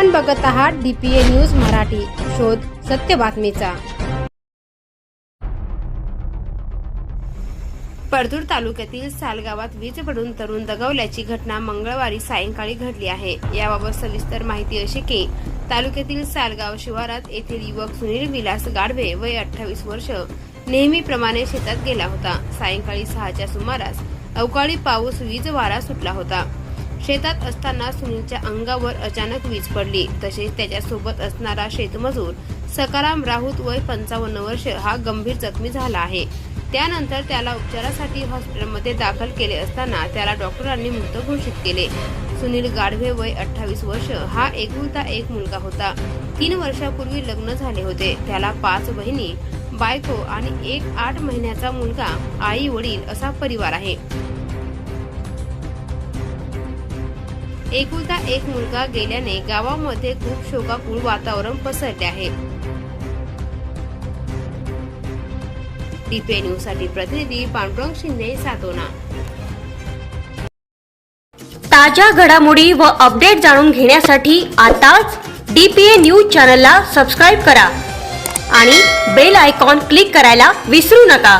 आपण बघत आहात डीपीए न्यूज मराठी. शोध सत्य बातमीचा. परतूर तालुक्यातील सालगावात वीज पडून तरुण दगावल्याची घटना मंगळवारी सायंकाळी घडली आहे. याबाबत सविस्तर माहिती अशी की तालुक्यातील सालगाव शिवारात येथील युवक सुनील विलास गाढवे वय अठ्ठावीस वर्ष नेहमीप्रमाणे शेतात गेला होता. सायंकाळी सहाच्या सुमारास अवकाळी पाऊस वीज वारा सुटला होता. शेतात असताना सुनीलच्या अंगावर अचानक वीज पडली. तसेच त्याच्यासोबत असणारा शेतमजूर सकाराम राऊत वय पंचावन्न वर्ष हा गंभीर जखमी झाला आहे. त्यानंतर त्याला उपचारासाठी हॉस्पिटलमध्ये दाखल केले असताना त्याला डॉक्टरांनी मृत घोषित केले. सुनील गाढवे वय अठ्ठावीस वर्ष हा एकुलता एक मुलगा होता. तीन वर्षापूर्वी लग्न झाले होते. त्याला पाच बहिणी बायको आणि एक आठ महिन्याचा मुलगा आई वडील असा परिवार आहे. एकुलता एक मुलगा गेल्याने गावामध्ये खूप शोकाकुळ वातावरण पसरले आहे. डीपीए न्यूजसाठी प्रतिनिधी पांडुरंग शिंदे सातोना. ताज्या घडामोडी व अपडेट जाणून घेण्यासाठी आताच डीपीए न्यूज चॅनलला सबस्क्राईब करा आणि बेल आयकॉन क्लिक करायला विसरू नका.